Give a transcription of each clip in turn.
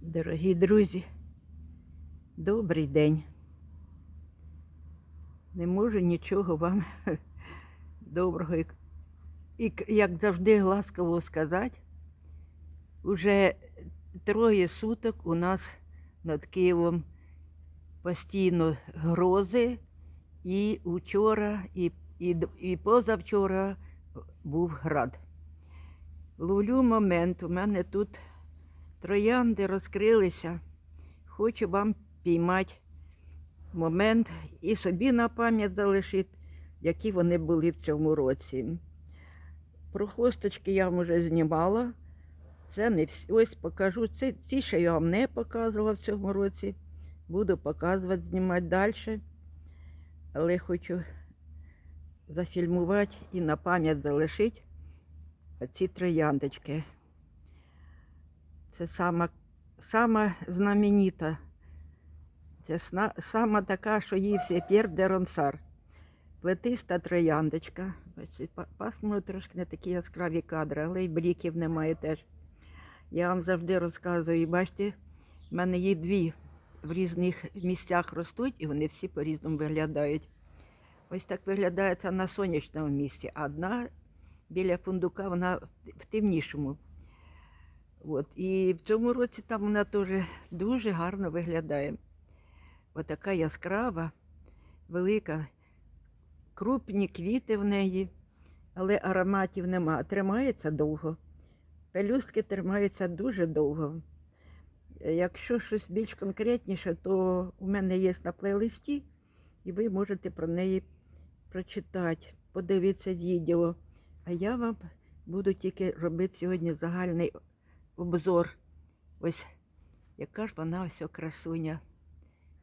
Дорогі друзі, добрий день. Не можу нічого вам доброго, і, як завжди ласково сказати. Уже троє суток у нас над Києвом постійно грози, і вчора, і, і, і позавчора був град. Ловлю момент, у мене тут троянди розкрилися. Хочу вам піймати момент і собі на пам'ять залишити, які вони були в цьому році. Про хосточки я вам вже знімала. Це не всі. Ось покажу. Це ті, що я вам не показувала в цьому році. Буду показувати, знімати далі. Але хочу зафільмувати і на пам'ять залишити оці трояндочки. Це сама, сама знаменита. Це сна, сама така, що їй всі П'єр де Ронсар. Плетиста трояндочка. Бачите, па- трошки не такі яскраві кадри, але й бріків немає теж. Я вам завжди розказую, і бачите, в мене є дві в різних місцях ростуть, і вони всі по-різному виглядають. Ось так виглядає на сонячному місці, а одна біля фундука, вона в темнішому. От. І в цьому році там вона теж дуже гарно виглядає. Отака яскрава, велика, крупні квіти в неї, але ароматів нема. Тримається довго. Пелюстки тримаються дуже довго. Якщо щось більш конкретніше, то у мене є на плейлисті, і ви можете про неї прочитати, подивитися відео. А я вам буду тільки робити сьогодні загальний обзор. Ось яка ж вона ось красуня.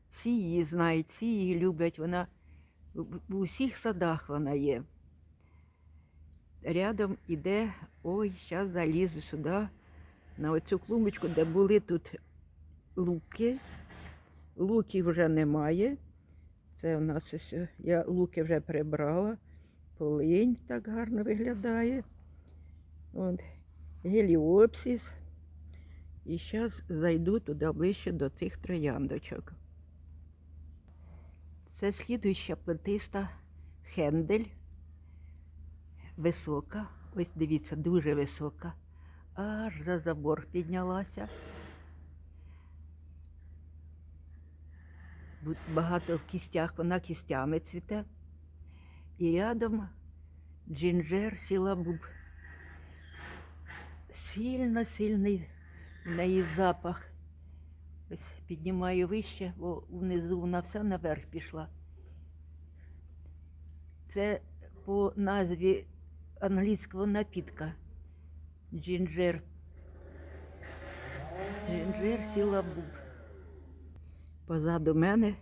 Всі її знають, всі її люблять. Вона в в усіх садах вона є. Рядом іде, ой, зараз залізу сюди, на оцю клумбочку, де були тут луки. Луків вже немає. Це у нас ось, я луки вже прибрала. Полинь так гарно виглядає. От, геліопсис. І зараз зайду туди ближче до цих трояндочок. Це слідуюча плетиста хендель. Висока. Ось дивіться, дуже висока. Аж за забор піднялася. Багато в кістях, вона кістями цвіте. І рядом джинджер сілабуб. Сильно сильний в неї запах. Ось піднімаю вище, бо внизу вона вся наверх пішла. Це по назві англійського напітка. Джинджер. Джинджер сілабуб. Позаду мене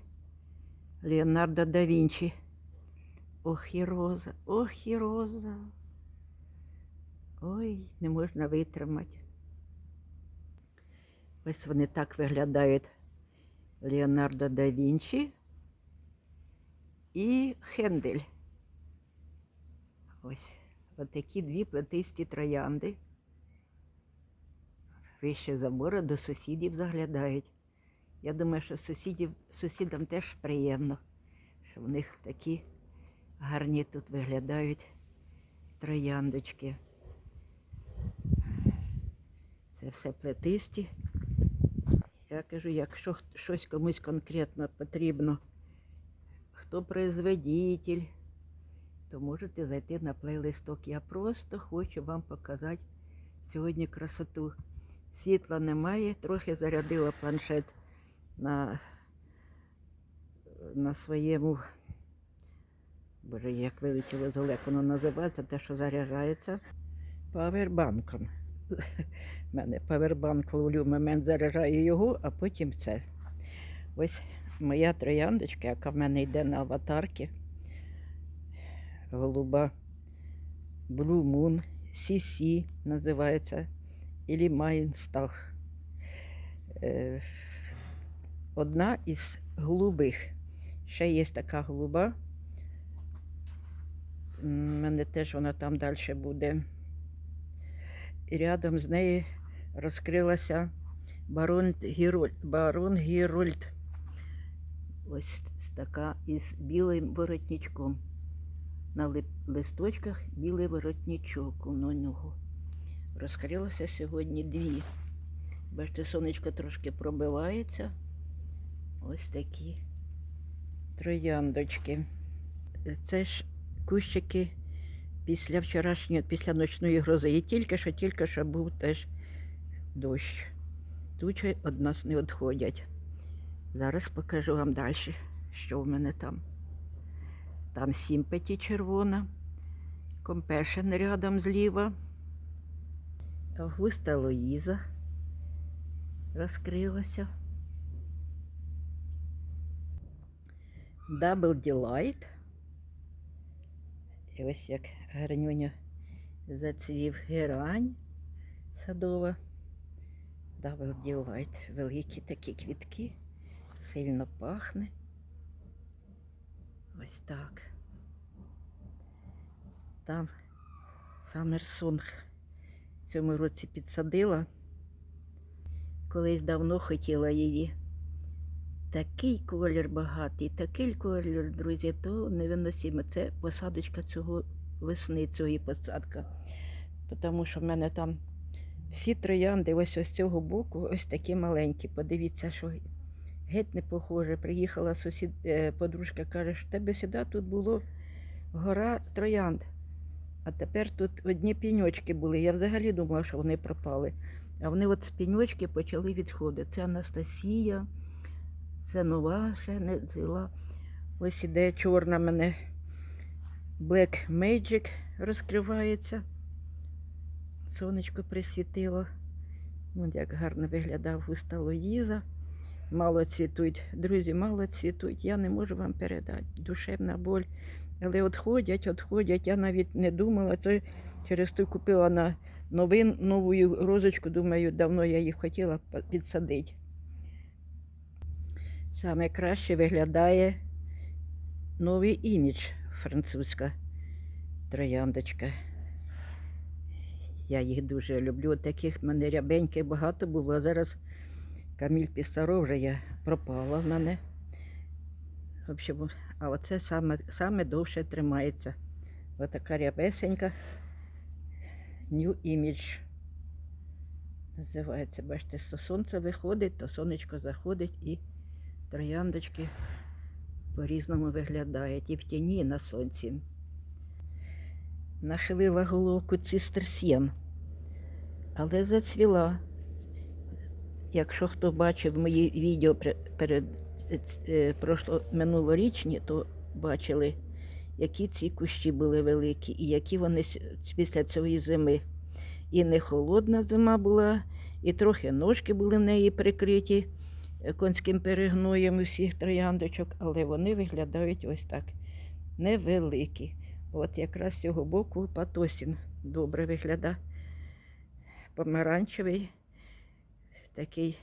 Леонардо да Вінчі. Ох і роза, ох і роза. Ой, не можна витримати. Ось вони так виглядають Леонардо да Вінчі і Хендель. Ось отакі дві плетисті троянди. Вище забору до сусідів заглядають. Я думаю, що сусідів, сусідам теж приємно, що в них такі гарні тут виглядають трояндочки. Це все плетисті. Я кажу, якщо щось комусь конкретно потрібно, хто производитель, то можете зайти на плейлисток. Я просто хочу вам показати сьогодні красоту. Світла немає, трохи зарядила планшет на, на своєму. Боже, як вилетіло з воно називається, те, що заряджається. Павербанком. У мене павербанк ловлю момент, заряджаю його, а потім це. Ось моя трояндочка, яка в мене йде на аватарки. Голуба Blue Moon CC називається. Ілі Майнстах. Е, Одна із голубих. Ще є така голуба. У мене теж вона там далі буде. І рядом з нею розкрилася Барон Гірольд. Барон Гірольд. Ось така із білим воротничком. На листочках білий воротничок у нього. Розкрилося сьогодні дві. Бачите, сонечко трошки пробивається. Ось такі трояндочки. Це ж кущики після вчорашньої, після ночної грози. І тільки що, тільки що був теж дощ. Тучі від нас не відходять. Зараз покажу вам далі, що в мене там. Там сімпеті червона, компешен рядом зліва. Августа Лоїза розкрилася. Double Delight. І ось як гарнюня зацвів герань садова. Double Delight. Великі такі квітки. Сильно пахне. Ось так. Там Саммерсонг в цьому році підсадила. Колись давно хотіла її. Такий колір багатий, такий колір, друзі, то невиносимо. Це посадочка цього весни, цієї посадка. Тому що в мене там всі троянди ось ось цього боку, ось такі маленькі. Подивіться, що геть не похоже. Приїхала сусід, е, подружка, каже, що в тебе сюди тут було гора троянд. А тепер тут одні піньочки були. Я взагалі думала, що вони пропали. А вони от з піньочки почали відходити. Це Анастасія, це нова ще не взяла. Ось іде чорна мене Black Magic розкривається. Сонечко присвітило. От як гарно виглядав густа Лоїза. Мало цвітуть. Друзі, мало цвітуть. Я не можу вам передати. Душевна боль. Але от ходять. Я навіть не думала. Це через то купила на новин, нову розочку. Думаю, давно я їх хотіла підсадити. Саме краще виглядає новий імідж французька трояндочка. Я їх дуже люблю. Таких мене рябеньких багато було. Зараз Каміль Пісаров вже я пропала в мене. В общем, а оце саме, саме довше тримається. Отака рябесенька. New Image. Називається, бачите, то сонце виходить, то сонечко заходить і трояндочки по-різному виглядають. І в тіні, і на сонці. Нахилила головку цистерсьєн, але зацвіла. Якщо хто бачив мої відео перед е, прошло минулорічні, то бачили, які ці кущі були великі і які вони після цієї зими. І не холодна зима була, і трохи ножки були в неї прикриті конським перегноєм усіх трояндочок, але вони виглядають ось так невеликі. От якраз з цього боку патосін добре виглядає. Помаранчевий такий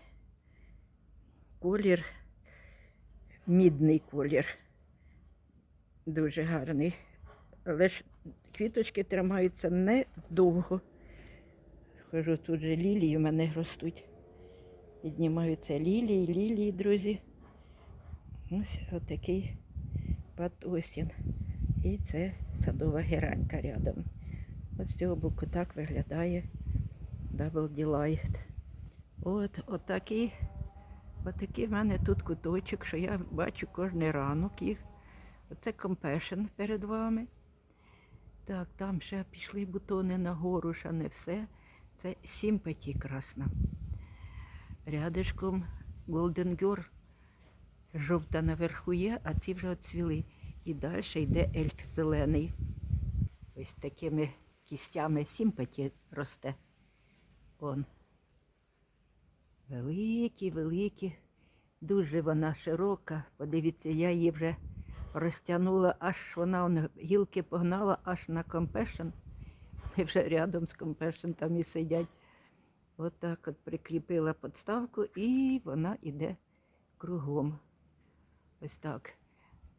колір, мідний колір. Дуже гарний. Але ж квіточки тримаються недовго. Хожу, тут же лілії в мене ростуть. Піднімаються лілії, лілії, друзі. Ось отакий патосін. І це садова геранька рядом. Ось з цього боку так виглядає Double Delight. От, отакий, отакий в мене тут куточок, що я бачу кожен ранок їх. Оце Compassion перед вами. Так, там ще пішли бутони нагору, ще не все. Це Sympathy красна. Рядишком Golden Girl. Жовта наверху є, а ці вже оцвіли. І далі йде ельф зелений. Ось такими кістями Sympathy росте. Он. Великі, великі. Дуже вона широка. Подивіться, я її вже розтягнула, аж вона он, гілки погнала аж на компешн. Ми вже рядом з компешн там і сидять. Отак от прикріпила подставку і вона йде кругом. Ось так.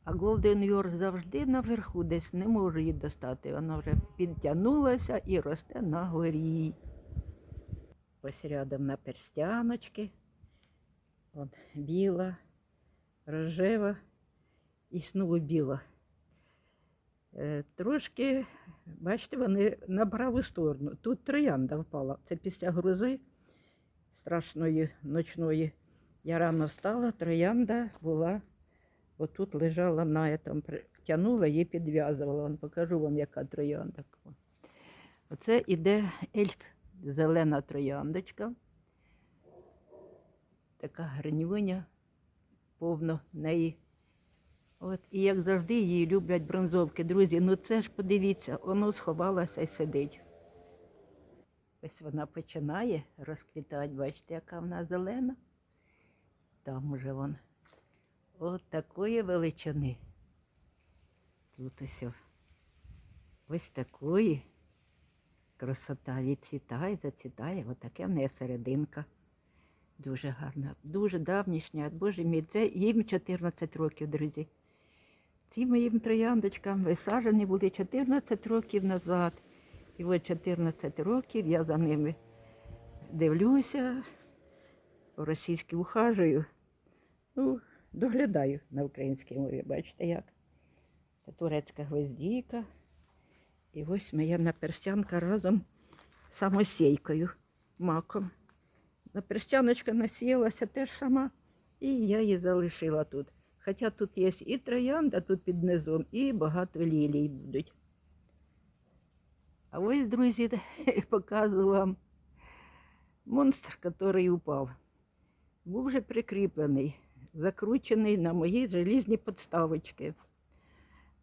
А Golden York завжди наверху, десь не можу її достати. Вона вже підтягнулася і росте на горі. Ось рядом на перстяночки. От біла, рожева і знову біла. Е, Трошки, бачите, вони на праву сторону. Тут троянда впала. Це після грози страшної ночної. Я рано встала, троянда була, отут лежала на этом, тягнула її підв'язувала. Покажу вам, яка троянда. Оце іде ельф, зелена трояндочка. Така гарнюня, повно неї. От, і як завжди її люблять бронзовки. Друзі, ну це ж подивіться, воно сховалося і сидить. Ось вона починає розквітати, бачите, яка вона зелена. Там уже вон. От такої величини. Тут усе. Ось такої красота відцвітає, зацвітає. Отаке в неї серединка. Дуже гарна, дуже давнішня. Боже мій, це їм 14 років, друзі. Ці моїм трояндочкам висаджені були 14 років назад. І от 14 років я за ними дивлюся, по-російськи ухажую. Ну, доглядаю на українській мові, бачите як. Це турецька гвоздійка. І ось моя наперстянка разом з самосійкою, маком. Наперстяночка насіялася теж сама, і я її залишила тут. Хоча тут є і троянда тут під низом, і багато лілій будуть. А ось, друзі, показую вам монстр, який упав. Був вже прикріплений, закручений на моїй желізній підставочці.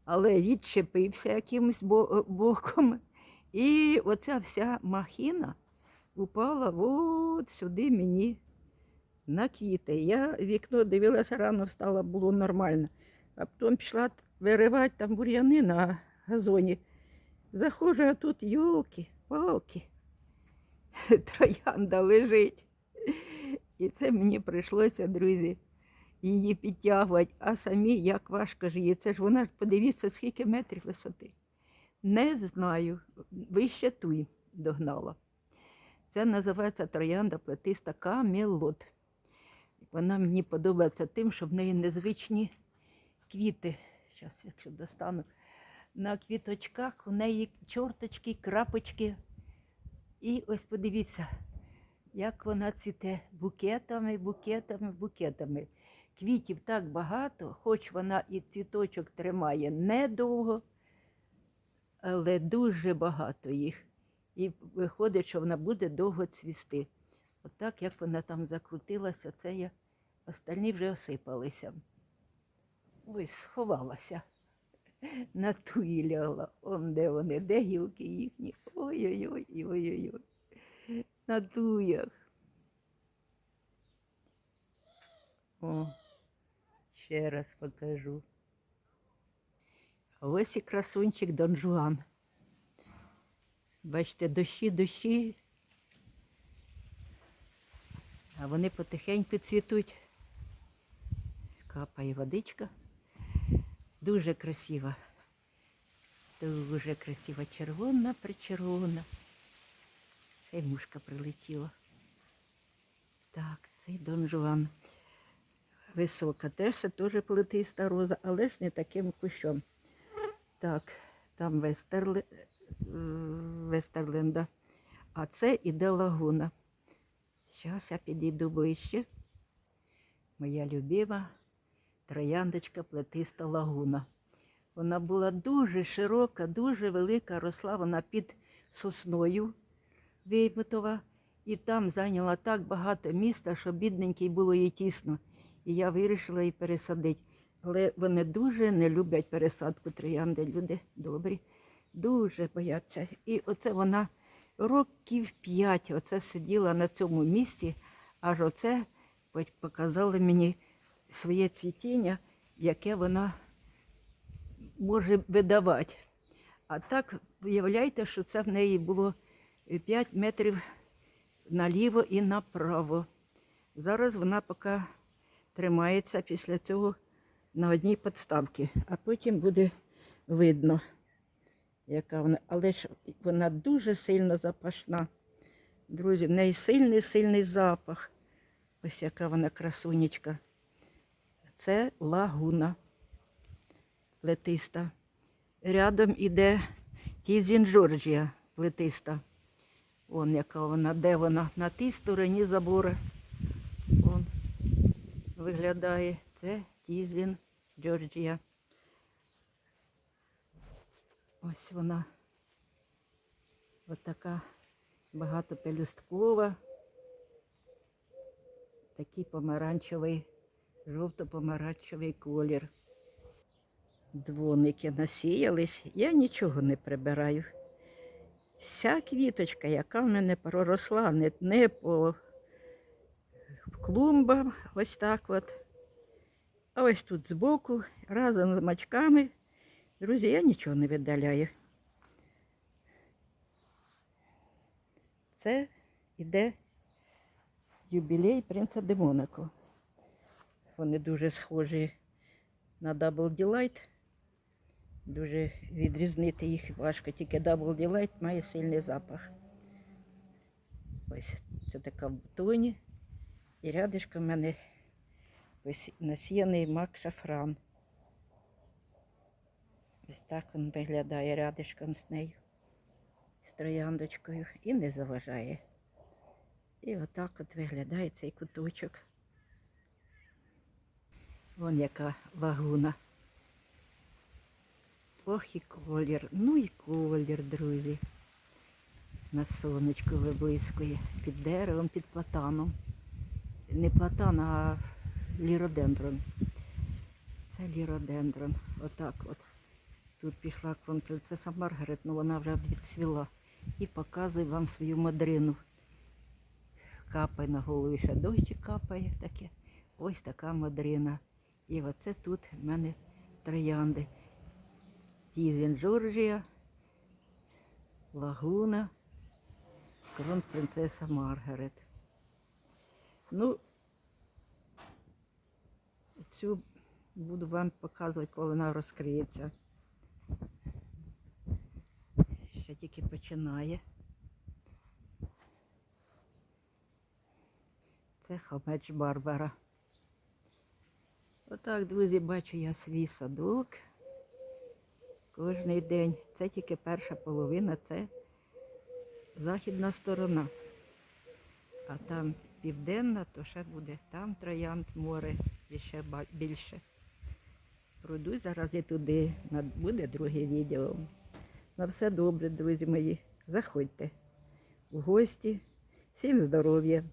Але відчепився якимось боком. І оця вся махіна упала от сюди мені на. Я вікно дивилася, рано встала, було нормально. А потім пішла виривати там бур'яни на газоні. Заходжу, а тут йолки, палки. Троянда лежить. І це мені прийшлося, друзі, її підтягувати. А самі як важко ж її. Це ж вона подивіться, скільки метрів висоти. Не знаю. Вище туй догнала. Це називається троянда плетиста камелот. Вона мені подобається тим, що в неї незвичні квіти. Зараз, якщо достану. На квіточках у неї чорточки, крапочки. І ось подивіться, як вона цвіте букетами, букетами, букетами. Квітів так багато, хоч вона і цвіточок тримає недовго, але дуже багато їх. І виходить, що вона буде довго цвісти. Отак, як вона там закрутилася, це я остальні вже осипалися. Ось сховалася. На туї. Он де вони, де гілки їхні. Ой-ой-ой, ой-ой-ой. На туях. О, ще раз покажу. Ось і красунчик Дон Жуан. Бачите, дощі, дощі. А вони потихеньку цвітуть. Капає водичка. Дуже красива. Дуже красива червона, причервона. Ще й мушка прилетіла. Так, цей Дон Жуан. Висока. Теж це теж плетиста роза, але ж не таким кущом. Так, там е, Вестерленда. А це іде лагуна. Зараз я підійду ближче. Моя любима трояндочка плетиста лагуна. Вона була дуже широка, дуже велика, росла вона під сосною Вейбутова. І там зайняла так багато міста, що бідненькій було їй тісно. І я вирішила її пересадити. Але вони дуже не люблять пересадку троянди. Люди добрі, дуже бояться. І оце вона років п'ять оце сиділа на цьому місці, аж оце пок- показали мені своє цвітіння, яке вона може видавати. А так, виявляєте, що це в неї було 5 метрів наліво і направо. Зараз вона поки тримається після цього на одній підставці, а потім буде видно, яка вона. Але ж вона дуже сильно запашна. Друзі, в неї сильний сильний запах. Ось яка вона красунечка. Це лагуна плетиста. Рядом іде Тізін Джорджія плетиста. Вон яка вона, де вона? На тій стороні забору. Вон виглядає. Це Тізін Джорджія. Ось вона. Ось така багатопелюсткова. Такий помаранчевий, жовто-помаранчевий колір. Дзвоники насіялись, я нічого не прибираю. Вся квіточка, яка в мене проросла, не, не по клумбам, ось так от. А ось тут збоку, разом з мачками. Друзі, я нічого не видаляю. Це іде юбілей принца де. Вони дуже схожі на Double Delight. Дуже відрізнити їх важко, тільки Double Delight має сильний запах. Ось це така в бутоні. І рядишком в мене ось насіяний мак шафран. Ось так він виглядає рядишком з нею, з трояндочкою і не заважає. І отак от виглядає цей куточок. Вон яка лагуна. Ох і колір. Ну і колір, друзі. На сонечку виблискує. Під деревом, під платаном. Не платан, а ліродендрон. Це ліродендрон. Отак от. Тут пішла квон принцеса Маргарет, ну вона вже відцвіла. І показує вам свою мадрину. Капає на голові, ще дощик капає таке. Ось така мадрина. І оце тут в мене троянди. Тізін Джорджія, Лагуна, крон принцеса Маргарет. Ну, цю буду вам показувати, коли вона розкриється. Ще тільки починає. Це хамеч Барбара. Отак, друзі, бачу я свій садок. Кожний день. Це тільки перша половина, це західна сторона. А там південна, то ще буде там троянд, море і ще більше. Пройду зараз і туди. Буде друге відео. На все добре, друзі мої. Заходьте в гості. Всім здоров'я!